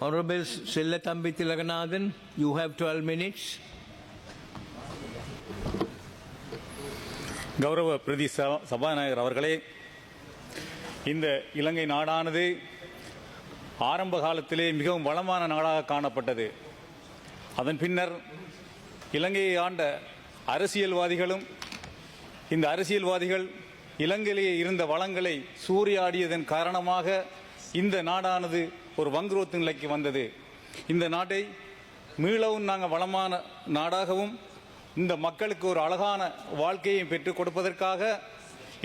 Honorable Sillatambi Tilaganathan, you have 12 minutes. கௌரவ பிரதி சபாநாயகர் அவர்களே இந்த இலங்கை நாடானது ஆரம்ப காலத்திலே மிகவும் வளமான நாடாக காணப்பட்டது அதன் பின்னர் இலங்கையை ஆண்ட அரசியல்வாதிகளும் இந்த அரசியல்வாதிகள் இலங்கையிலே இருந்த வளங்களை சூறையாடியதன் காரணமாக இந்த நாடானது ஒரு வங்குரோத்து நிலைக்கு வந்தது. இந்த நாட்டை மீளவும் நாங்கள் வளமான நாடாகவும் இந்த மக்களுக்கு ஒரு அழகான வாழ்க்கையை பெற்றுக் கொடுப்பதற்காக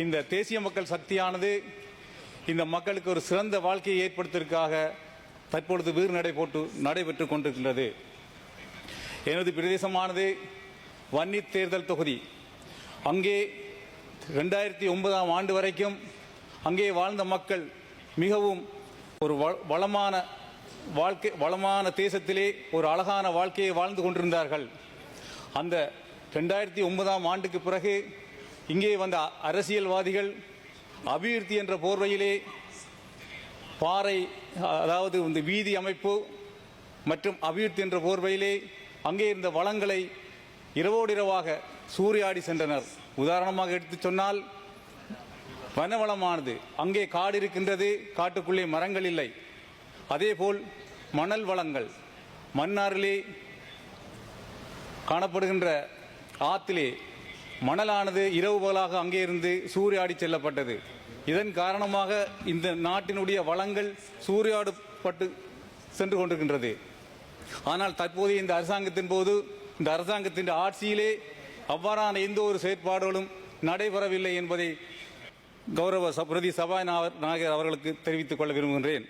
இந்த தேசிய மக்கள் சக்தியானது இந்த மக்களுக்கு ஒரு சிறந்த வாழ்க்கையை ஏற்படுத்துவதற்காக தற்பொழுது வீர் நடை போட்டு நடைபெற்று கொண்டிருக்கின்றது. எனது பிரதேசமானது வன்னி தேர்தல் தொகுதி. அங்கே ரெண்டாயிரத்தி ஒன்பதாம் ஆண்டு வரைக்கும் அங்கே வாழ்ந்த மக்கள் மிகவும் ஒரு வளமான வாழ்க்கை வளமான தேசத்திலே ஒரு அழகான வாழ்க்கையை வாழ்ந்து கொண்டிருந்தார்கள். அந்த ரெண்டாயிரத்தி ஒன்பதாம் ஆண்டுக்கு பிறகு இங்கே வந்த அரசியல்வாதிகள் அபிவிருத்தி என்ற போர்வையிலே பாறை அதாவது இந்த வீதி அமைப்பு மற்றும் அபிவிருத்தி என்ற போர்வையிலே அங்கே இருந்த வளங்களை இரவோடிரவாக சூறையாடி சென்றனர். உதாரணமாக எடுத்துச் சொன்னால் வனவளமானது. அங்கே காடு இருக்கின்றது காட்டுக்குள்ளே மரங்கள் இல்லை. அதேபோல் மணல் வளங்கள். மன்னாரிலே காணப்படுகின்ற ஆற்றிலே மணலானது இரவு பகலாக அங்கே இருந்து சூறையாடி செல்லப்பட்டது. இதன் காரணமாக இந்த நாட்டினுடைய வளங்கள் சூறையாடப்பட்டு சென்று கொண்டிருக்கின்றது. ஆனால் தற்போதைய இந்த அரசாங்கத்தின் போது இந்த அரசாங்கத்தின் ஆட்சியிலே அவ்வாறான எந்த ஒரு செயற்பாடுகளும் நடைபெறவில்லை என்பதை கௌரவ பிரதி சபாநாயகர் அவர்களுக்கு தெரிவித்துக் கொள்ள விரும்புகின்றேன்.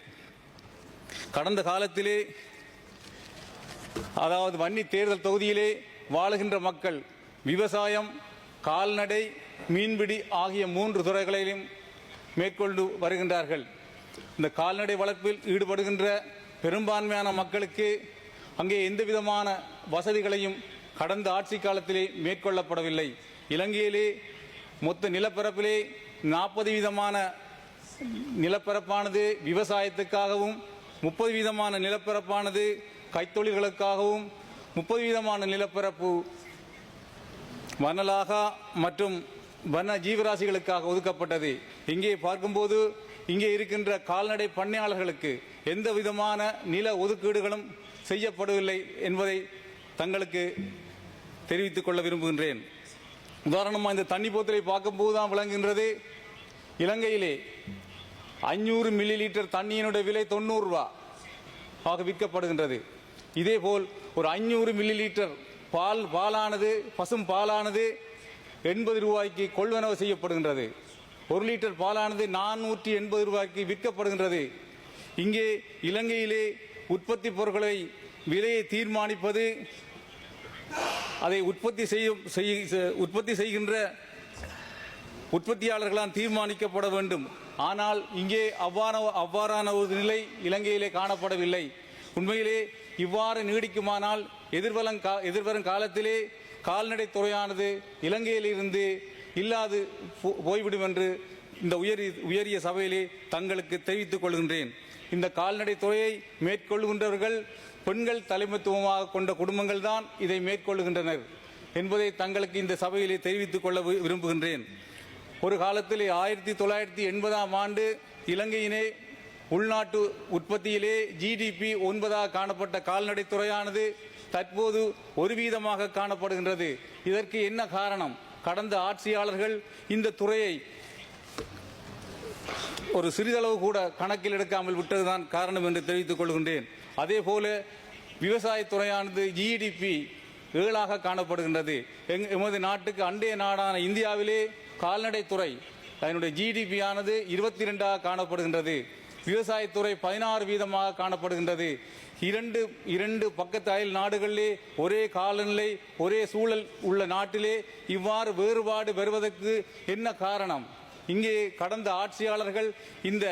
கடந்த காலத்திலே அதாவது வன்னி தேர்தல் தொகுதியிலே வாழுகின்ற மக்கள் விவசாயம் கால்நடை மீன்பிடி ஆகிய மூன்று துறைகளிலும் மேற்கொண்டு வருகின்றார்கள். இந்த கால்நடை வளர்ப்பில் ஈடுபடுகின்ற பெரும்பான்மையான மக்களுக்கு அங்கே எந்த விதமான வசதிகளையும் கடந்த ஆட்சி காலத்திலே மேற்கொள்ளப்படவில்லை. இலங்கையிலே மொத்த நிலப்பரப்பிலே நாற்பது வீதமான நிலப்பரப்பானது விவசாயத்துக்காகவும் முப்பது வீதமான நிலப்பரப்பானது கைத்தொழில்களுக்காகவும் முப்பது வீதமான நிலப்பரப்பு வனலாகா மற்றும் வன ஜீவராசிகளுக்காக ஒதுக்கப்பட்டது. இங்கே பார்க்கும்போது இங்கே இருக்கின்ற கால்நடை பண்ணையாளர்களுக்கு எந்த விதமான நில ஒதுக்கீடுகளும் செய்யப்படவில்லை என்பதை தங்களுக்கு தெரிவித்துக் கொள்ள விரும்புகின்றேன். உதாரணமாக இந்த தண்ணி போத்தலை பார்க்கும்போது தான் விளங்குகின்றது. இலங்கையிலே அஞ்சூறு மில்லி லிட்டர் தண்ணியினுடைய விலை தொண்ணூறு ரூபா ஆக விற்கப்படுகின்றது. இதேபோல் ஒரு அஞ்சூறு மில்லி லிட்டர் பால் பாலானது பசும் பாலானது எண்பது ரூபாய்க்கு கொள்வனவு செய்யப்படுகின்றது. ஒரு லிட்டர் பாலானது நானூற்றி எண்பது ரூபாய்க்கு விற்கப்படுகின்றது. இங்கே இலங்கையிலே உற்பத்தி பொருட்களை விலையை தீர்மானிப்பது அதை உற்பத்தி செய்யும் செய்ய- உற்பத்தி செய்கின்ற உற்பத்தியாளர்களால் தீர்மானிக்கப்பட வேண்டும். ஆனால் இங்கே அவ்வாறு அவ்வாறான ஒரு நிலை இலங்கையிலே காணப்படவில்லை. உண்மையிலே இவ்வாறு நீடிக்குமானால் எதிர்வலம் கா எதிர்வரும் காலத்திலே கால்நடை துறையானது இலங்கையிலிருந்து இல்லாது போ- போய்விடும் என்று இந்த உயரிய உயரிய சபையிலே தங்களுக்கு தெரிவித்துக் கொள்கின்றேன். இந்த கால்நடை துறையை மேற்கொள்கின்றவர்கள் பெண்கள் தலைமைத்துவமாக கொண்ட குடும்பங்கள் தான் இதை மேற்கொள்கின்றனர் என்பதை தங்களுக்கு இந்த சபையிலே தெரிவித்துக் கொள்ள விரும்புகின்றேன். ஒரு காலத்தில் ஆயிரத்தி தொள்ளாயிரத்தி எண்பதாம் ஆண்டு இலங்கையினே உள்நாட்டு உற்பத்தியிலே ஜிடிபி ஒன்பதாக காணப்பட்ட கால்நடை துறையானது தற்போது ஒரு வீதமாக காணப்படுகின்றது. இதற்கு என்ன காரணம்? கடந்த ஆட்சியாளர்கள் இந்த துறையை ஒரு சிறிதளவு கூட கணக்கில் எடுக்காமல் விட்டதுதான் காரணம் என்று தெரிவித்துக் கொள்கின்றேன். அதே போல விவசாயத்துறையானது ஜிடிபி ஏழாக காணப்படுகின்றது. எமது நாட்டுக்கு அண்டைய நாடான இந்தியாவிலே கால்நடைத்துறை அதனுடைய ஜிடிபி ஆனது இருபத்தி ரெண்டாக காணப்படுகின்றது. விவசாயத்துறை பதினாறு வீதமாக காணப்படுகின்றது. இரண்டு இரண்டு பக்கத்து அயல் நாடுகளிலே ஒரே காலநிலை ஒரே சூழல் உள்ள நாட்டிலே இவ்வாறு வேறுபாடு வருவதற்கு என்ன காரணம்? இங்கே கடந்த ஆட்சியாளர்கள் இந்த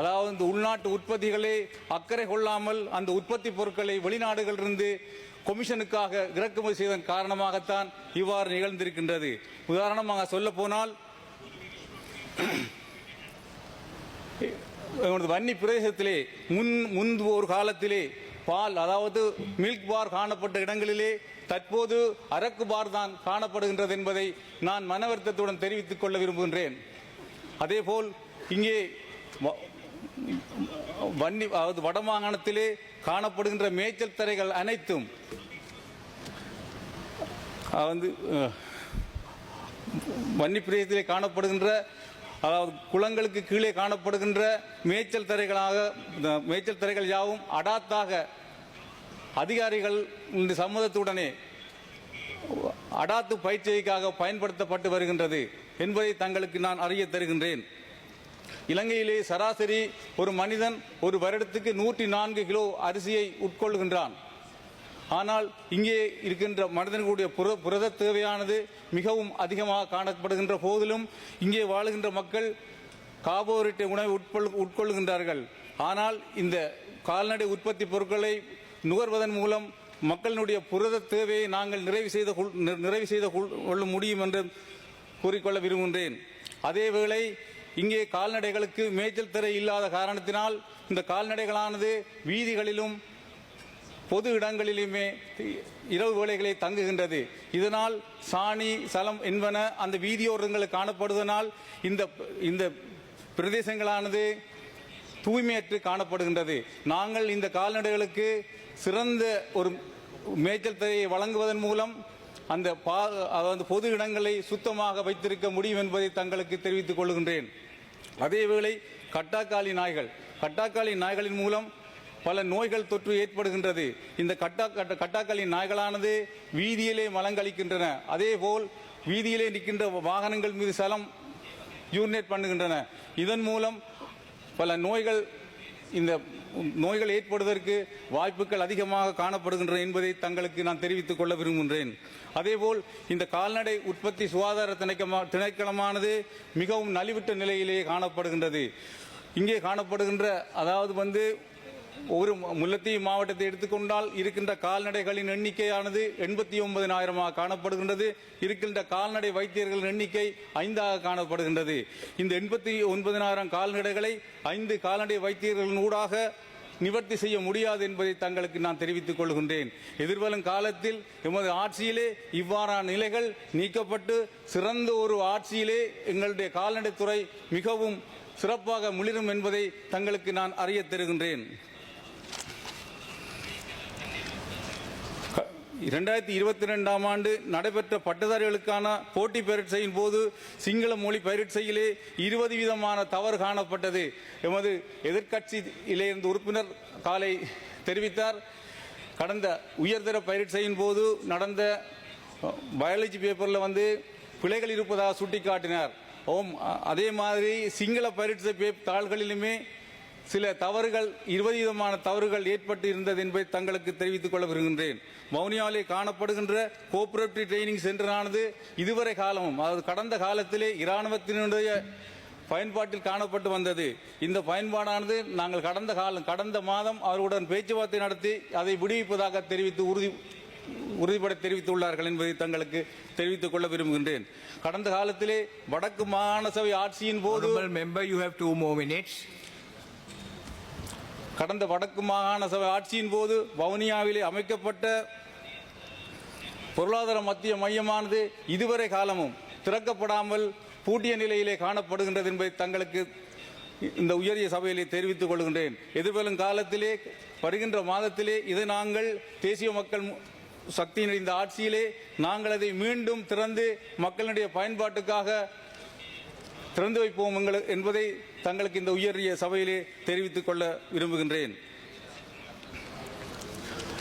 அதாவது இந்த உள்நாட்டு உற்பத்திகளை அக்கறை கொள்ளாமல் அந்த உற்பத்தி பொருட்களை வெளிநாடுகளிலிருந்து கொமிஷனுக்காக இறக்குமதி செய்வதன் காரணமாகத்தான் இவ்வாறு நிகழ்ந்திருக்கின்றது. உதாரணமாக சொல்ல போனால் வன்னி பிரதேசத்திலே முன் முன்பு ஒரு காலத்திலே பால் அதாவது மில்க் பார் காணப்பட்ட இடங்களிலே தற்போது அரக்கு பார் தான் காணப்படுகின்றது என்பதை நான் மனவருத்தத்துடன் தெரிவித்துக் கொள்ள விரும்புகின்றேன். அதேபோல் இங்கே வன்னி அதாவது வடமாகாணத்திலே காணப்படுகின்ற மேய்ச்சல் தரைகள் அனைத்தும் வந்து வன்னி பிரதேசத்திலே காணப்படுகின்ற அதாவது குளங்களுக்கு கீழே காணப்படுகின்ற மேய்ச்சல் தரைகளாக மேய்ச்சல் தரைகள் யாவும் அடாத்தாக அதிகாரிகள் இந்த சம்மதத்துடனே அடாத்து பயிற்சிக்காக பயன்படுத்தப்பட்டு வருகின்றது என்பதை தங்களுக்கு நான் அறிய தருகின்றேன். இலங்கையிலே சராசரி ஒரு மனிதன் ஒரு வருடத்துக்கு நூற்றி நான்கு கிலோ அரிசியை உட்கொள்கின்றான். ஆனால் இங்கே இருக்கின்ற மனிதனுடைய புர புரத தேவையானது மிகவும் அதிகமாக காணப்படுகின்ற போதிலும் இங்கே வாழுகின்ற மக்கள் கார்போஹைட்ரேட் உணவை உட்கொள் உட்கொள்கின்றார்கள். ஆனால் இந்த கால்நடை உற்பத்தி பொருட்களை நுகர்வதன் மூலம் மக்களினுடைய புரத தேவையை நாங்கள் நிறைவு செய்து நிறைவு செய்து கொள்ள முடியும் என்று கூறிக்கொள்ள விரும்புகின்றேன். அதேவேளை இங்கே கால்நடைகளுக்கு மேய்ச்சல் திரை இல்லாத காரணத்தினால் இந்த கால்நடைகளானது வீதிகளிலும் பொது இடங்களிலுமே இரவு வேலைகளை தங்குகின்றது. இதனால் சாணி சலம் என்பன அந்த வீதியோரங்களில் காணப்படுவதனால் இந்த இந்த பிரதேசங்களானது தூய்மையற்று காணப்படுகின்றது. நாங்கள் இந்த கால்நடைகளுக்கு சிறந்த ஒரு மேய்ச்சல் தரையை வழங்குவதன் மூலம் அந்த பா அதாவது பொது இடங்களை சுத்தமாக வைத்திருக்க முடியும் என்பதை தங்களுக்கு தெரிவித்துக் கொள்கின்றேன். அதேவேளை கட்டாக்காளி நாய்கள். கட்டாக்காளி நாய்களின் மூலம் பல நோய்கள் தொற்று ஏற்படுகின்றது. இந்த கட்டா கட்ட- கட்டாக்காளி நாய்களானது வீதியிலே மலங்களிக்கின்றன அதேபோல் வீதியிலே நிற்கின்ற வாகனங்கள் மீது சலம் யூரினேட் பண்ணுகின்றன. இதன் மூலம் பல நோய்கள் இந்த நோய்கள் ஏற்படுவதற்கு வாய்ப்புகள் அதிகமாக காணப்படுகின்றன என்பதை தங்களுக்கு நான் தெரிவித்துக் கொள்ள விரும்புகின்றேன். அதேபோல் இந்த கால்நடை உற்பத்தி சுகாதார திணைக்கமா திணைக்களமானது மிகவும் நலிவிட்ட நிலையிலேயே காணப்படுகின்றது. இங்கே காணப்படுகின்ற அதாவது வந்து ஒரு முல்லத்தீவு மாவட்டத்தை எடுத்துக்கொண்டால் இருக்கின்ற கால்நடைகளின் எண்ணிக்கையானது எண்பத்தி ஒன்பதினாயிரமாக காணப்படுகின்றது. இருக்கின்ற கால்நடை வைத்தியர்களின் எண்ணிக்கை ஐந்தாக காணப்படுகின்றது. இந்த எண்பத்தி ஒன்பதினாயிரம் கால்நடைகளை ஐந்து கால்நடை வைத்தியர்களின் ஊடாக நிவர்த்தி செய்ய முடியாது என்பதை தங்களுக்கு நான் தெரிவித்துக் கொள்கின்றேன். எதிர்வரும் காலத்தில் எமது ஆட்சியிலே இவ்வாறான நிலைகள் நீக்கப்பட்டு சிறந்த ஒரு ஆட்சியிலே எங்களுடைய கால்நடைத்துறை மிகவும் சிறப்பாக முளிரும் என்பதை தங்களுக்கு நான் அறியத் தருகின்றேன். இரண்டாயிரத்தி இருபத்தி ரெண்டாம் ஆண்டு நடைபெற்ற பட்டதாரிகளுக்கான போட்டி பயிற்சியின் போது சிங்கள மொழி பயிற்சியிலே இருபது விதமான தவறு காணப்பட்டது. எமது எதிர்க்கட்சியிலே இருந்த உறுப்பினர் காலை தெரிவித்தார். கடந்த உயர்தர பயிற்சியின் போது நடந்த பயாலஜி பேப்பரில் வந்து பிழைகள் இருப்பதாக சுட்டிக்காட்டினார். ஓம் அதே மாதிரி சிங்கள பயிற்சி தாள்களிலுமே சில தவறுகள் இருபது விதமான தவறுகள் ஏற்பட்டு இருந்தது என்பதை தங்களுக்கு தெரிவித்துக் கொள்ள விரும்புகின்றேன். வவுனியாவிலே காணப்படுகின்ற கோஆபரேட்டிவ் ட்ரைனிங் சென்டரானது இதுவரை காலமும் அதாவது கடந்த காலத்திலே இராணுவத்தினுடைய பயன்பாட்டில் காணப்பட்டு வந்தது. இந்த பயன்பாடானது நாங்கள் கடந்த காலம் கடந்த மாதம் அவர்களுடன் பேச்சுவார்த்தை நடத்தி அதை விடுவிப்பதாக தெரிவித்து உறுதி உறுதிபட தெரிவித்துள்ளார்கள் என்பதை தங்களுக்கு தெரிவித்துக் கொள்ள விரும்புகின்றேன். கடந்த காலத்திலே வடக்கு மாகாண சபை ஆட்சியின் போது member you have two two minutes. கடந்த வடக்கு மாகாண சபை ஆட்சியின் போது வவுனியாவிலே அமைக்கப்பட்ட பொருளாதார மத்திய மையமானது இதுவரை காலமும் திறக்கப்படாமல் பூட்டிய நிலையிலே காணப்படுகின்றது என்பதை தங்களுக்கு இந்த உயரிய சபையிலே தெரிவித்துக் கொள்கின்றேன். எதிர்வரும் காலத்திலே வருகின்ற மாதத்திலே இதை நாங்கள் தேசிய மக்கள் சக்தியின் இந்த ஆட்சியிலே நாங்கள் அதை மீண்டும் திறந்து மக்களுடைய பயன்பாட்டுக்காக திறந்து வைப்போம் என்பதை தங்களுக்கு இந்த உயரிய சபையிலே தெரிவித்துக் கொள்ள விரும்புகின்றேன்.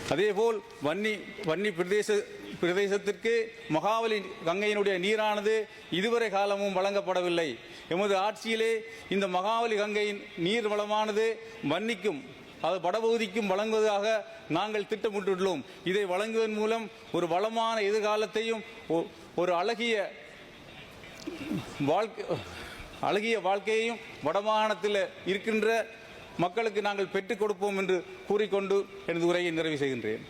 அதேபோல் வன்னி வன்னி பிரதேச பிரதேசத்திற்கு மகாவலி கங்கையினுடைய நீரானது இதுவரை காலமும் வழங்கப்படவில்லை. எமது ஆட்சியிலே இந்த மகாவலி கங்கையின் நீர் வளமானது வன்னிக்கும் அது வடபகுதிக்கும் வழங்குவதாக நாங்கள் திட்டமிட்டுள்ளோம். இதை வழங்குவதன் மூலம் ஒரு வளமான எதிர்காலத்தையும் ஒ- ஒரு அழகிய வாழ்க்கை அழகிய வாழ்க்கையையும் வடமாகாணத்தில் இருக்கின்ற மக்களுக்கு நாங்கள் பெற்றுக் கொடுப்போம் என்று கூறிக்கொண்டு எனது உரையை நிறைவு செய்கின்றேன்.